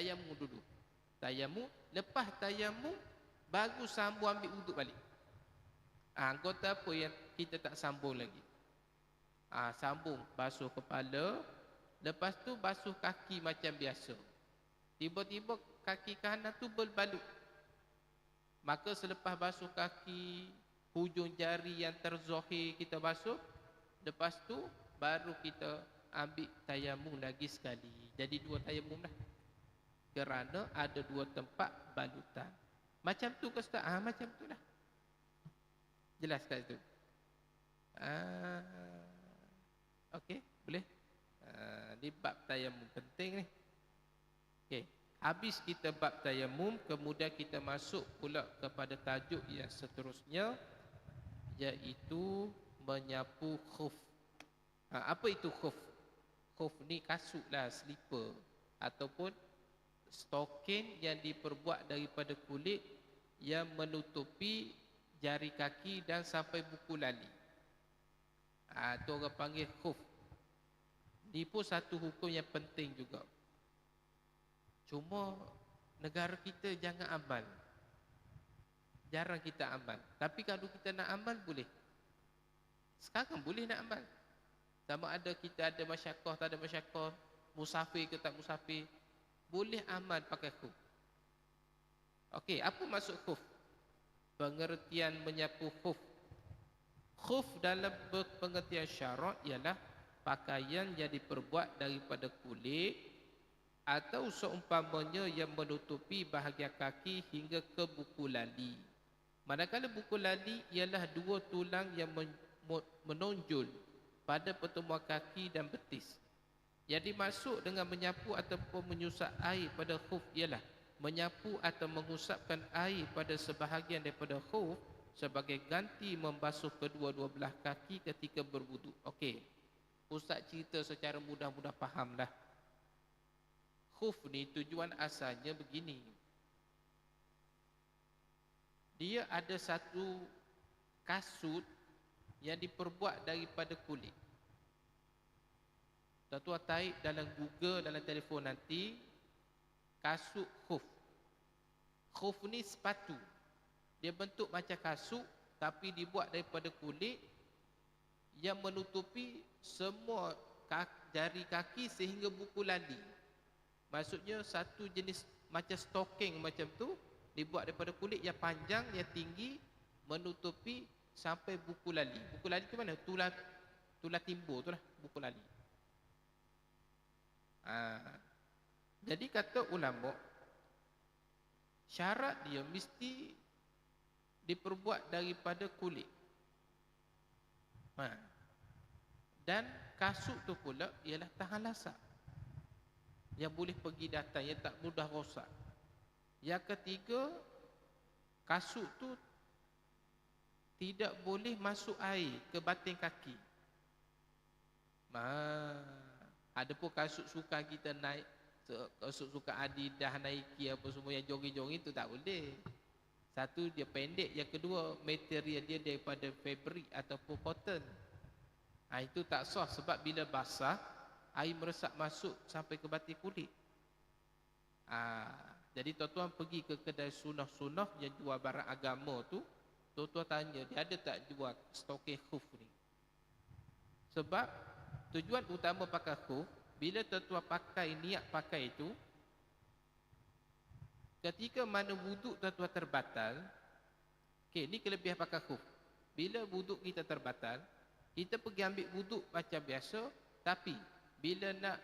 tayamum dulu. Tayamum lepas tayamum baru sambung ambil wuduk balik. Ha, anggota apa yang kita tak sambung lagi? Ha, sambung basuh kepala lepas tu basuh kaki macam biasa. Tiba-tiba kaki kanan tu berbalut maka selepas basuh kaki hujung jari yang terzohir kita basuh lepas tu baru kita ambil tayamum lagi sekali. Jadi dua tayamum lah kerana ada dua tempat balutan macam tu ke Ustaz? Ah, macam tu lah jelas kat itu ah, Okey, boleh ah, di bab tayamum penting ni Okey, habis kita bab tayamum kemudian kita masuk pula kepada tajuk yang seterusnya iaitu menyapu khuf. Ha, apa itu khuf? Khuf ni kasut lah, slipper ataupun stocking yang diperbuat daripada kulit yang menutupi jari kaki dan sampai buku lali. Ha, itu orang panggil khuf. Ini pun satu hukum yang penting juga. Cuma negara kita jangan amal jarang kita amal tapi kalau kita nak amal boleh sekarang boleh nak amal sama ada kita ada masyarakat tak ada masyarakat musafir ke tak musafir boleh amal pakai khuf Okey, apa maksud khuf? Pengertian menyapu khuf. Khuf dalam pengertian syarak ialah pakaian yang diperbuat daripada kulit atau seumpamanya yang menutupi bahagian kaki hingga ke buku lali. Manakala buku lali ialah dua tulang yang menonjol pada pertemuan kaki dan betis. Yang dimasuk dengan menyapu ataupun menyusap air pada khuf ialah menyapu atau mengusapkan air pada sebahagian daripada khuf sebagai ganti membasuh kedua-dua belah kaki ketika berwuduk. Okey. Ustaz cerita secara mudah-mudah fahamlah. Khuf ni tujuan asalnya begini dia ada satu kasut yang diperbuat daripada kulit. Tuan-tuan taik dalam Google, dalam telefon nanti, kasut khuf. Khuf ni sepatu. Dia bentuk macam kasut, tapi dibuat daripada kulit yang menutupi semua jari kaki sehingga buku lali. Maksudnya satu jenis macam stocking macam tu, dibuat daripada kulit yang panjang yang tinggi menutupi sampai buku lali buku lali tu mana tulang tulang timbul tu lah buku lali ha. jadi kata ulama syarat dia mesti diperbuat daripada kulit ha. dan kasut tu pula ialah tahan lasak yang boleh pergi datang yang tak mudah rosak yang ketiga, kasut tu tidak boleh masuk air ke batin kaki. Ma, ada pun kasut suka kita naik, kasut suka Adidas, Nike apa semua yang jogging-jogging itu tak boleh. Satu dia pendek, yang kedua material dia daripada fabric ataupun cotton. Ha, itu tak sah sebab bila basah, air meresap masuk sampai ke batin kulit. Ha, jadi tuan-tuan pergi ke kedai sunah-sunah yang jual barang agama tu, tuan-tuan tanya dia ada tak jual stoke khuf ni. Sebab tujuan utama pakai khuf, bila tuan-tuan pakai niat pakai itu, ketika mana wuduk tuan-tuan terbatal, okey, ni kelebihan pakai khuf. Bila wuduk kita terbatal, kita pergi ambil wuduk macam biasa, tapi bila nak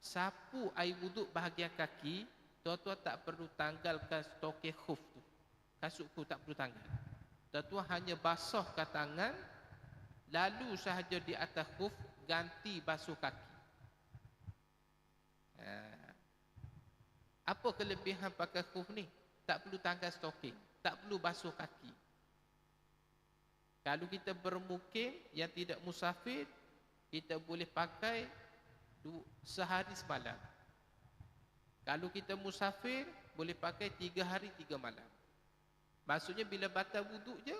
sapu air wuduk bahagian kaki, Tuan-tuan tak perlu tanggalkan stoke khuf tu. Kasut khuf tak perlu tanggal. Tuan-tuan hanya basahkan tangan lalu sahaja di atas khuf ganti basuh kaki. Ha. Apa kelebihan pakai khuf ni? Tak perlu tanggal stocking, tak perlu basuh kaki. Kalau kita bermukim yang tidak musafir, kita boleh pakai sehari semalam. Kalau kita musafir, boleh pakai tiga hari, tiga malam. Maksudnya bila batal wuduk je,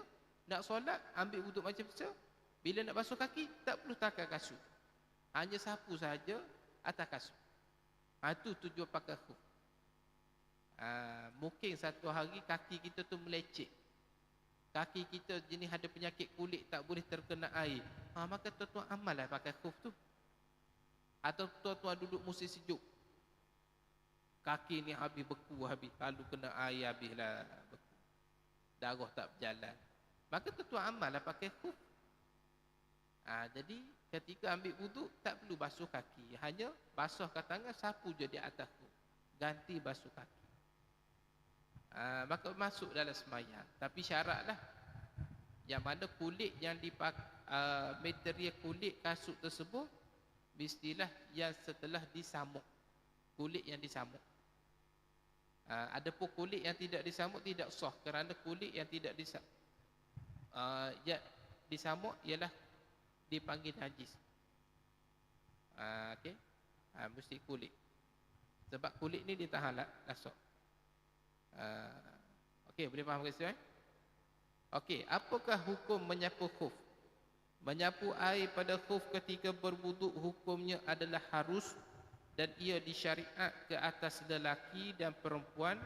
nak solat, ambil wuduk macam tu. Bila nak basuh kaki, tak perlu takkan kasut. Hanya sapu saja atas kasut. Ha, itu tujuan pakai khuf. mungkin satu hari kaki kita tu melecet. Kaki kita jenis ada penyakit kulit tak boleh terkena air. Ha, maka tuan-tuan amallah pakai khuf tu. Atau tuan-tuan duduk musim sejuk. Kaki ni habis beku habis. Kalau kena air habislah beku. Darah tak berjalan. Maka tuan-tuan amallah pakai khuf. Ha, jadi ketika ambil wuduk tak perlu basuh kaki. Hanya basuhkan tangan sapu je di atas khuf. Ganti basuh kaki. Ha, maka masuk dalam semayang. Tapi syaratlah. Yang mana kulit yang dipakai. Uh, material kulit kasut tersebut mestilah yang setelah disamuk kulit yang disamuk uh, ada pun kulit yang tidak disamuk tidak sah kerana kulit yang tidak disamuk uh, ya disamuk ialah dipanggil najis. Uh, okey. Uh, mesti kulit. Sebab kulit ni ditahan lah kasut uh, okey boleh faham ke sini okey apakah hukum menyapu khuf? Menyapu air pada khuf ketika berwuduk hukumnya adalah harus dan ia disyariat ke atas lelaki dan perempuan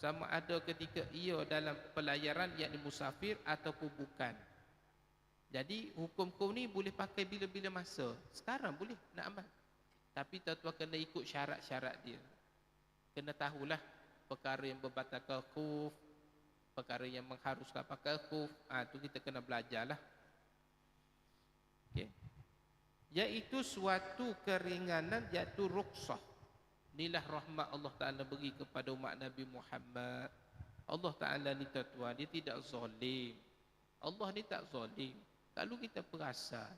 sama ada ketika ia dalam pelayaran yang musafir ataupun bukan. Jadi hukum-hukum ni boleh pakai bila-bila masa. Sekarang boleh nak amal. Tapi tuan-tuan kena ikut syarat-syarat dia. Kena tahulah perkara yang berbatalkan khuf, perkara yang mengharuskan pakai khuf. Ah ha, tu kita kena belajarlah okay. Iaitu suatu keringanan Iaitu ruksah Inilah rahmat Allah Ta'ala beri kepada umat Nabi Muhammad Allah Ta'ala ni tuan Dia tidak zalim Allah ni tak zalim Kalau kita perasan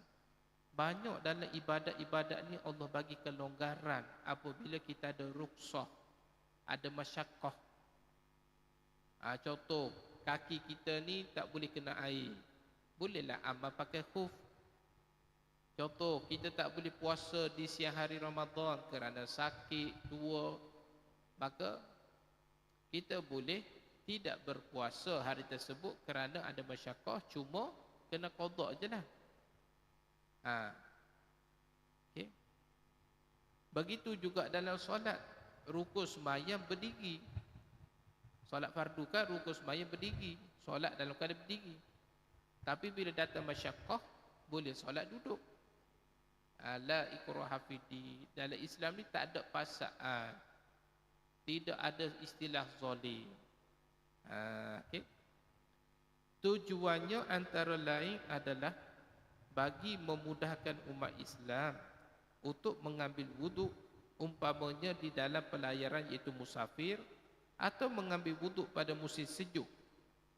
Banyak dalam ibadat-ibadat ni Allah bagi kelonggaran Apabila kita ada ruksah Ada masyakoh ha, Contoh Kaki kita ni tak boleh kena air Bolehlah amal pakai khuf Contoh, kita tak boleh puasa di siang hari Ramadan kerana sakit, tua. Maka, kita boleh tidak berpuasa hari tersebut kerana ada masyarakat. Cuma, kena kodok je lah. Ha. Okay. Begitu juga dalam solat. Rukus semayang berdiri. Solat fardu kan rukus semayang berdiri. Solat dalam keadaan berdiri. Tapi bila datang masyarakat, boleh solat duduk. Ah, la ikraha fidi dalam Islam ni tak ada paksaan tidak ada istilah zalim ha, okey tujuannya antara lain adalah bagi memudahkan umat Islam untuk mengambil wuduk umpamanya di dalam pelayaran iaitu musafir atau mengambil wuduk pada musim sejuk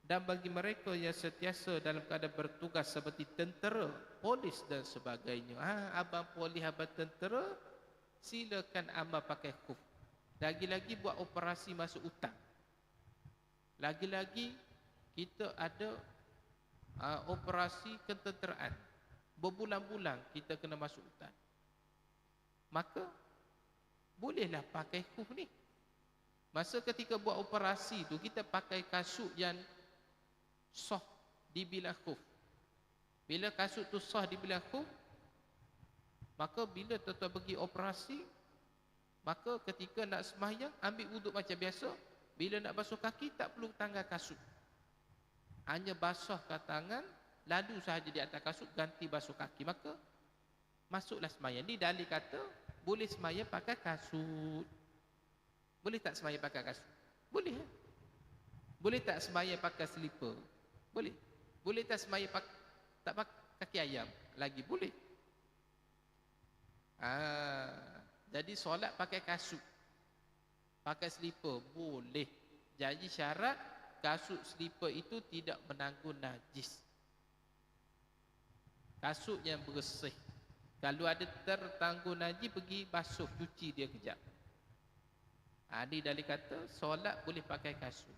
dan bagi mereka yang setiasa dalam keadaan bertugas seperti tentera, polis dan sebagainya. Ha, abang polis, abang tentera, silakan amal pakai kuf. Lagi-lagi buat operasi masuk hutan. Lagi-lagi kita ada uh, operasi ketenteraan. Berbulan-bulan kita kena masuk hutan. Maka, bolehlah pakai kuf ni. Masa ketika buat operasi tu kita pakai kasut yang sah di bilah khuf. Bila kasut tu sah di bilah khuf, maka bila tuan-tuan pergi operasi, maka ketika nak sembahyang, ambil wuduk macam biasa, bila nak basuh kaki, tak perlu tanggal kasut. Hanya basuhkan tangan, lalu sahaja di atas kasut, ganti basuh kaki. Maka, masuklah sembahyang. Ini dalil kata, boleh sembahyang pakai kasut. Boleh tak sembahyang pakai kasut? Boleh. Boleh tak sembahyang pakai slipper? Boleh. Boleh tak semaya pak, tak pak kaki ayam? Lagi boleh. Ah, jadi solat pakai kasut. Pakai slipper boleh. Jadi syarat kasut slipper itu tidak menanggung najis. Kasut yang bersih. Kalau ada tertanggung najis pergi basuh cuci dia kejap. Ha, ini dari kata solat boleh pakai kasut.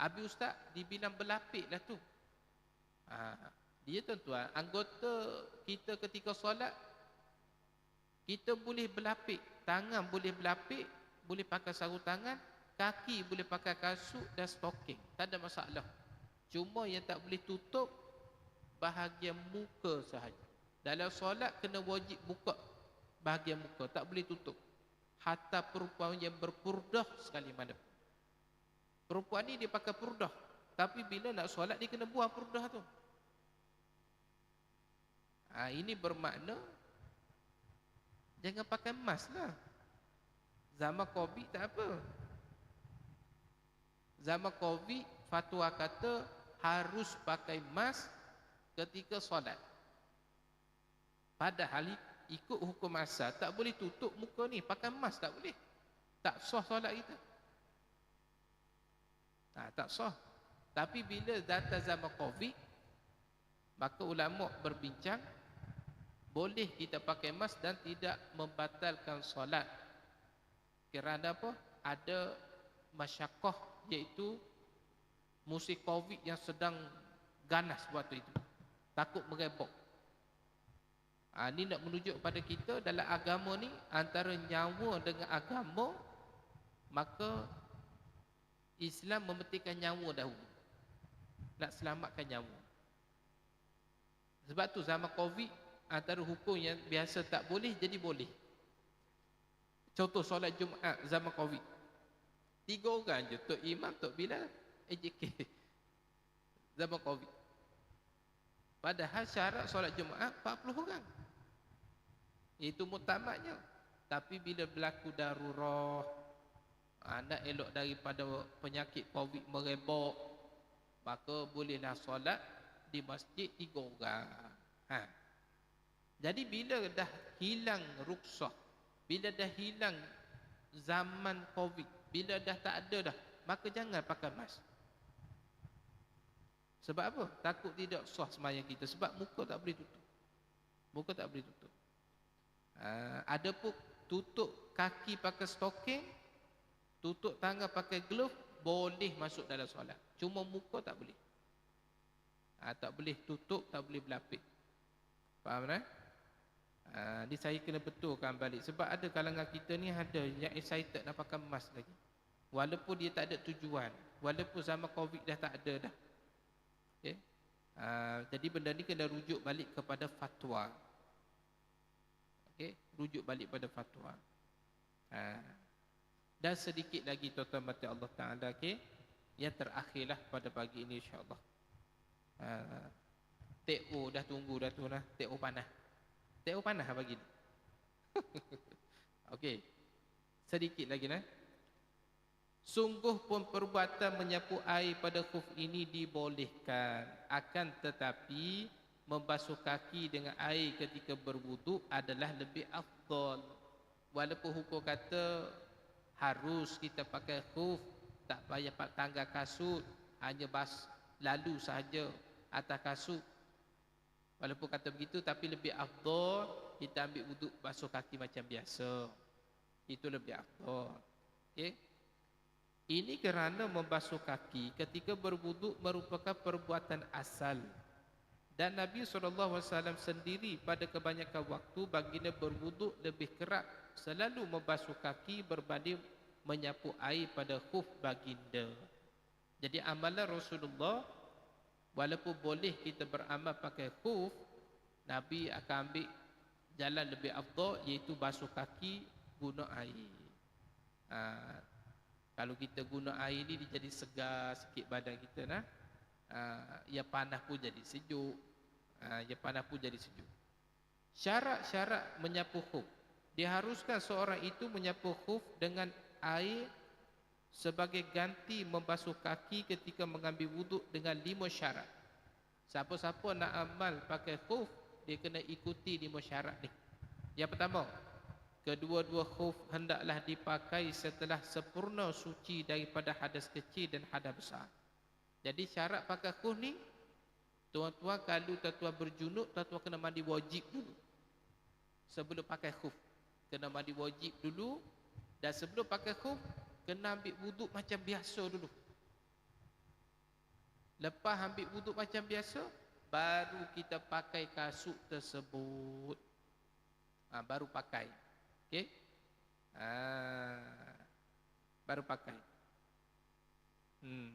Abi Ustaz dibilang berlapik lah tu. Ha, dia tuan-tuan, anggota kita ketika solat, kita boleh berlapik. Tangan boleh berlapik, boleh pakai sarung tangan, kaki boleh pakai kasut dan stocking. Tak ada masalah. Cuma yang tak boleh tutup, bahagian muka sahaja. Dalam solat, kena wajib buka bahagian muka. Tak boleh tutup. Hatta perempuan yang berpurdah sekali mana Perempuan ni dia pakai purdah. Tapi bila nak solat dia kena buang purdah tu. Ha, ini bermakna jangan pakai emas lah. Zaman Covid tak apa. Zaman Covid fatwa kata harus pakai emas ketika solat. Padahal ikut hukum asal tak boleh tutup muka ni pakai emas tak boleh. Tak sah solat kita. Ha, tak sah. Tapi bila datang zaman Covid, maka ulama berbincang, boleh kita pakai emas dan tidak membatalkan solat. Kerana apa? Ada masyakoh iaitu musim Covid yang sedang ganas waktu itu. Takut merebok. Ha, ini nak menunjuk kepada kita dalam agama ni antara nyawa dengan agama maka Islam memetikkan nyawa dahulu. Nak selamatkan nyawa. Sebab tu zaman Covid antara hukum yang biasa tak boleh jadi boleh. Contoh solat Jumaat zaman Covid. Tiga orang je, Tok Imam, Tok Bilal, AJK. Zaman Covid. Padahal syarat solat Jumaat 40 orang. Itu mutamaknya. Tapi bila berlaku darurat, anak elok daripada penyakit Covid merebak, maka bolehlah solat di masjid tiga orang. Ha. Jadi bila dah hilang ruksah, bila dah hilang zaman Covid, bila dah tak ada dah, maka jangan pakai mask. Sebab apa? Takut tidak sah semayang kita. Sebab muka tak boleh tutup. Muka tak boleh tutup. Ha, ada pun tutup kaki pakai stocking, tutup tangan pakai glove, boleh masuk dalam solat. Cuma muka tak boleh. Ha, tak boleh tutup, tak boleh berlapik. Faham tak? Ha, ni saya kena betulkan balik. Sebab ada kalangan kita ni ada yang excited nak pakai mask lagi. Walaupun dia tak ada tujuan. Walaupun zaman COVID dah tak ada dah. Okay? Ha, jadi benda ni kena rujuk balik kepada fatwa. Okay? Rujuk balik pada fatwa. Ha. Dan sedikit lagi tuan-tuan mati Allah Ta'ala. Okay? yang terakhirlah pada pagi ini insyaAllah. Uh, TO dah tunggu dah tu lah. TO panah. TO panah pagi ni. Okey. Sedikit lagi lah. Sungguh pun perbuatan menyapu air pada khuf ini dibolehkan. Akan tetapi membasuh kaki dengan air ketika berwuduk adalah lebih afdol. Walaupun hukum kata harus kita pakai khuf tak payah pak tangga kasut hanya bas lalu sahaja atas kasut walaupun kata begitu tapi lebih afdal kita ambil wuduk basuh kaki macam biasa. Itu lebih afdal okey? Ini kerana membasuh kaki ketika berwuduk merupakan perbuatan asal. Dan Nabi SAW sendiri pada kebanyakan waktu baginda berwuduk lebih kerap selalu membasuh kaki berbanding menyapu air pada khuf baginda. Jadi amalan Rasulullah walaupun boleh kita beramal pakai khuf, Nabi akan ambil jalan lebih afdal iaitu basuh kaki guna air. Ha, kalau kita guna air ni dia jadi segar sikit badan kita nah. Ha, yang panas pun jadi sejuk. Ha, yang panas pun jadi sejuk. Syarat-syarat menyapu khuf. Diharuskan seorang itu menyapu khuf dengan air sebagai ganti membasuh kaki ketika mengambil wuduk dengan lima syarat. Siapa-siapa nak amal pakai khuf, dia kena ikuti lima syarat ni. Yang pertama, kedua-dua khuf hendaklah dipakai setelah sempurna suci daripada hadas kecil dan hadas besar. Jadi syarat pakai khuf ni, tuan-tuan kalau tuan-tuan berjunuk, tuan-tuan kena mandi wajib dulu. Sebelum pakai khuf, kena mandi wajib dulu, dan sebelum pakai khuf Kena ambil wuduk macam biasa dulu Lepas ambil wuduk macam biasa Baru kita pakai kasut tersebut ha, Baru pakai okay? ha, Baru pakai hmm.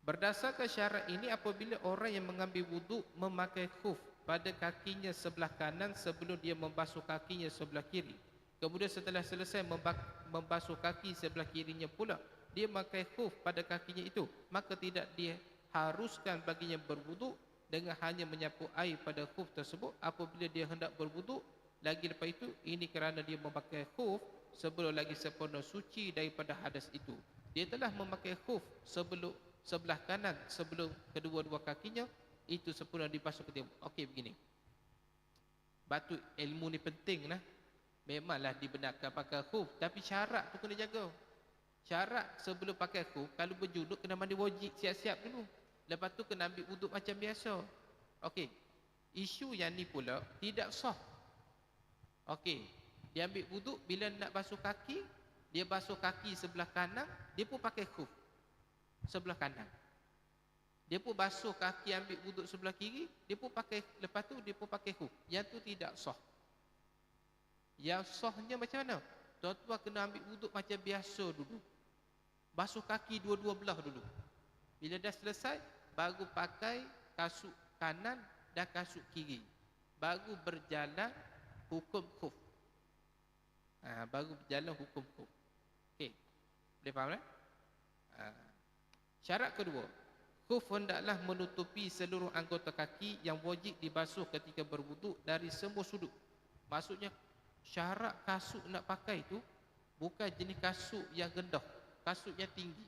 Berdasarkan syarat ini Apabila orang yang mengambil wuduk Memakai khuf pada kakinya sebelah kanan Sebelum dia membasuh kakinya sebelah kiri Kemudian setelah selesai membasuh kaki sebelah kirinya pula, dia memakai khuf pada kakinya itu. Maka tidak dia haruskan baginya berwuduk dengan hanya menyapu air pada khuf tersebut apabila dia hendak berwuduk. Lagi lepas itu, ini kerana dia memakai khuf sebelum lagi sempurna suci daripada hadas itu. Dia telah memakai khuf sebelum sebelah kanan sebelum kedua-dua kakinya itu sempurna dibasuh ketika. Okey begini. Batu ilmu ni penting lah memanglah dibenarkan pakai khuf tapi syarat tu kena jaga. Syarat sebelum pakai khuf kalau berjuduk kena mandi wajib siap-siap dulu. Lepas tu kena ambil wuduk macam biasa. Okey. Isu yang ni pula tidak sah. Okey. Dia ambil wuduk bila nak basuh kaki dia basuh kaki sebelah kanan dia pun pakai khuf sebelah kanan. Dia pun basuh kaki ambil wuduk sebelah kiri dia pun pakai lepas tu dia pun pakai khuf. Yang tu tidak sah yang sahnya macam mana? Tuan-tuan kena ambil wuduk macam biasa dulu. Basuh kaki dua-dua belah dulu. Bila dah selesai, baru pakai kasut kanan dan kasut kiri. Baru berjalan hukum khuf. Ha, baru berjalan hukum khuf. Okey. Boleh faham tak? Ha. Syarat kedua. Khuf hendaklah menutupi seluruh anggota kaki yang wajib dibasuh ketika berwuduk dari semua sudut. Maksudnya syarat kasut nak pakai tu bukan jenis kasut yang rendah, kasut yang tinggi.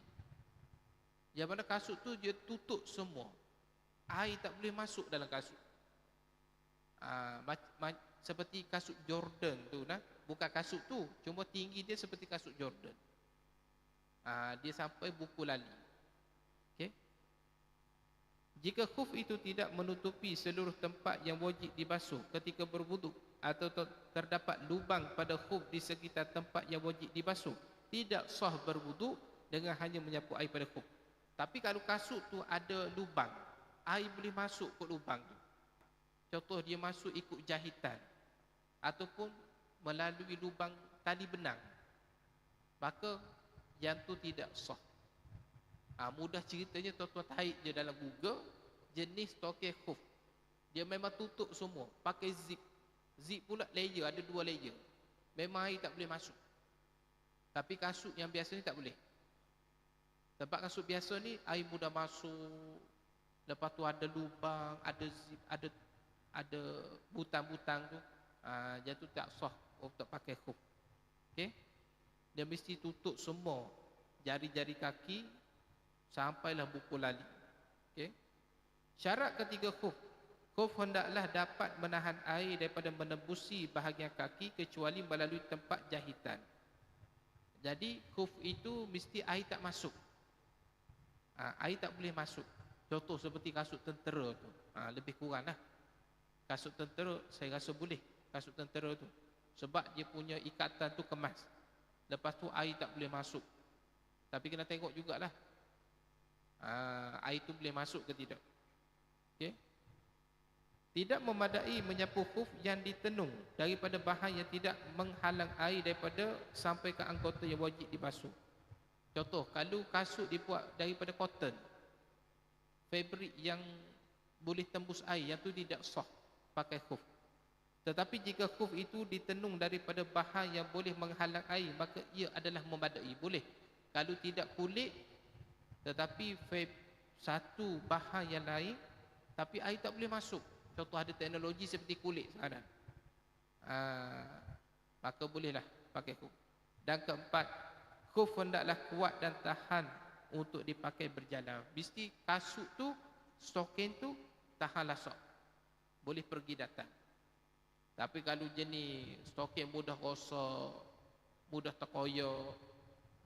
Yang mana kasut tu dia tutup semua. Air tak boleh masuk dalam kasut. Aa, ah, seperti kasut Jordan tu nah, bukan kasut tu, cuma tinggi dia seperti kasut Jordan. Aa, ah, dia sampai buku lali. Jika khuf itu tidak menutupi seluruh tempat yang wajib dibasuh ketika berwuduk, atau terdapat lubang pada khuf di sekitar tempat yang wajib dibasuh tidak sah berwuduk dengan hanya menyapu air pada khuf. Tapi kalau kasut tu ada lubang air boleh masuk ke lubang tu. Contoh dia masuk ikut jahitan ataupun melalui lubang tali benang maka yang tu tidak sah. Ha, mudah ceritanya tuan-tuan tarik je dalam google jenis toke khuf dia memang tutup semua pakai zip Zip pula layer, ada dua layer. Memang air tak boleh masuk. Tapi kasut yang biasa ni tak boleh. Tempat kasut biasa ni air mudah masuk. Lepas tu ada lubang, ada zip, ada ada butang-butang tu. Ah, uh, tu tak sah untuk pakai khuf. Okey. Dia mesti tutup semua jari-jari kaki sampailah buku lali. Okey. Syarat ketiga khuf Khuf hendaklah dapat menahan air daripada menembusi bahagian kaki kecuali melalui tempat jahitan. Jadi khuf itu mesti air tak masuk. Ha, air tak boleh masuk. Contoh seperti kasut tentera tu. Ha, lebih kurang lah. Kasut tentera saya rasa boleh. Kasut tentera tu. Sebab dia punya ikatan tu kemas. Lepas tu air tak boleh masuk. Tapi kena tengok jugalah. Ha, air tu boleh masuk ke tidak. Okay. Tidak memadai menyapu khuf yang ditenung daripada bahan yang tidak menghalang air daripada sampai ke anggota yang wajib dibasuh. Contoh, kalau kasut dibuat daripada cotton, fabrik yang boleh tembus air, yang tu tidak sah pakai khuf. Tetapi jika khuf itu ditenung daripada bahan yang boleh menghalang air, maka ia adalah memadai. Boleh. Kalau tidak kulit, tetapi satu bahan yang lain, tapi air tak boleh masuk. Contoh ada teknologi seperti kulit sekarang. Ha, maka bolehlah pakai khuf. Dan keempat, khuf hendaklah kuat dan tahan untuk dipakai berjalan. Mesti kasut tu, stokin tu, tahanlah sok. Boleh pergi datang. Tapi kalau jenis stokin mudah rosak, mudah terkoyak,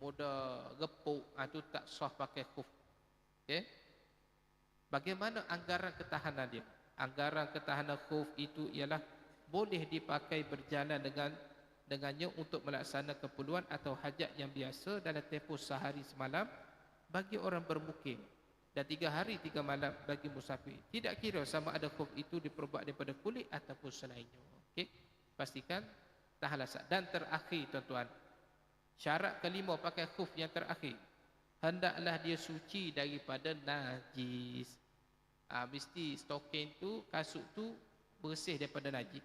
mudah gepuk, itu ha, tak sah pakai khuf. Okay? Bagaimana anggaran ketahanan dia? anggaran ketahanan khuf itu ialah boleh dipakai berjalan dengan dengannya untuk melaksanakan keperluan atau hajat yang biasa dalam tempoh sehari semalam bagi orang bermukim dan tiga hari tiga malam bagi musafir. Tidak kira sama ada khuf itu diperbuat daripada kulit ataupun selainnya. Okey. Pastikan tahan lasak. Dan terakhir tuan-tuan. Syarat kelima pakai khuf yang terakhir. Hendaklah dia suci daripada najis ha, mesti stokin tu kasut tu bersih daripada najis.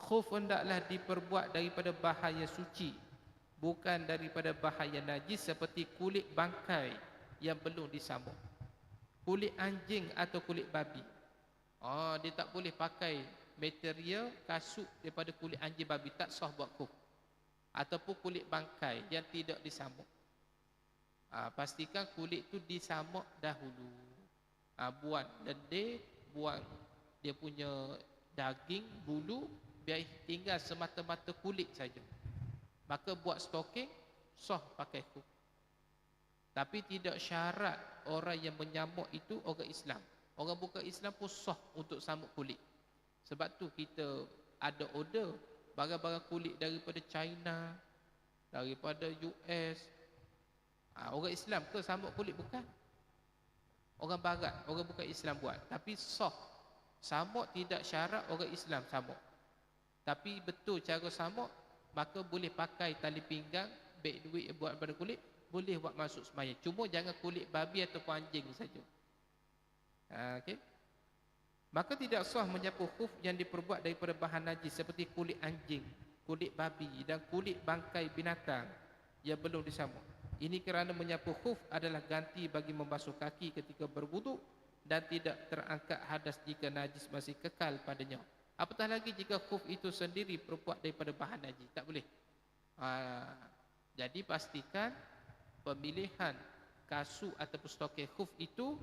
Khuf hendaklah diperbuat daripada bahaya suci bukan daripada bahaya najis seperti kulit bangkai yang belum disamuk kulit anjing atau kulit babi. Oh dia tak boleh pakai material kasut daripada kulit anjing babi tak sah buat khuf. Ataupun kulit bangkai yang tidak disamuk ha, pastikan kulit tu disamuk dahulu ha, buang lendir buang dia punya daging bulu biar tinggal semata-mata kulit saja. Maka buat stocking sah pakai khuf tapi tidak syarat orang yang menyamuk itu orang Islam. Orang bukan Islam pun sah untuk samuk kulit. Sebab tu kita ada order barang-barang kulit daripada China daripada US ha, orang Islam ke samuk kulit? Bukan orang barat orang bukan Islam buat. Tapi sah samuk tidak syarat orang Islam samuk. Tapi betul cara samuk maka boleh pakai tali pinggang beg duit buat pada kulit boleh buat masuk sembahyang cuma jangan kulit babi atau anjing saja. Ha, okey. Maka tidak sah menyapu khuf yang diperbuat daripada bahan najis seperti kulit anjing kulit babi dan kulit bangkai binatang yang belum disambut ini kerana menyapu khuf adalah ganti bagi membasuh kaki ketika berwuduk dan tidak terangkat hadas jika najis masih kekal padanya Apatah lagi jika khuf itu sendiri berbuat daripada bahan najis. Tak boleh. Ha, jadi pastikan pemilihan kasut ataupun stoker khuf itu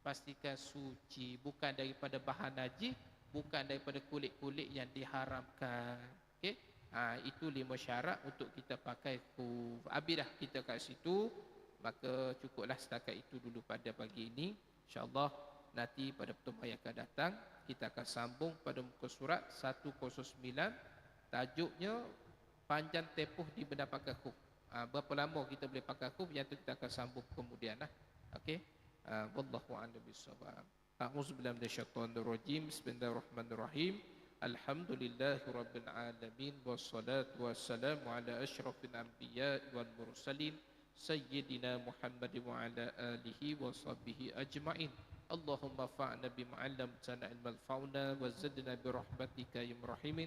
pastikan suci. Bukan daripada bahan najis. Bukan daripada kulit-kulit yang diharamkan. Okay? Ha, itu lima syarat untuk kita pakai khuf. Habis dah kita kat situ. Maka cukuplah setakat itu dulu pada pagi ini. InsyaAllah nanti pada pertemuan yang akan datang kita akan sambung pada muka surat 109 tajuknya panjang tepuh di benda pakai khuf ha, berapa lama kita boleh pakai khuf yang tu kita akan sambung kemudian lah okey ha, wallahu a'lam bissawab a'udzubillahi minasyaitonir rajim bismillahirrahmanirrahim alamin wassalatu wassalamu ala asyrafil anbiya wal mursalin sayyidina muhammad wa ala alihi wa sahbihi ajma'in اللهم انفعنا بما علمتنا علم وزدنا برحمتك يا رحيم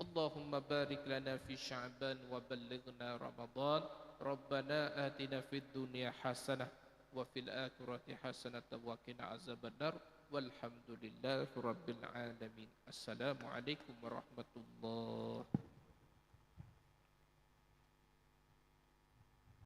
اللهم بارك لنا في شعبان وبلغنا رمضان. ربنا آتنا في الدنيا حسنة وفي الآخرة حسنة وقنا عذاب النار. والحمد لله رب العالمين السلام عليكم ورحمة الله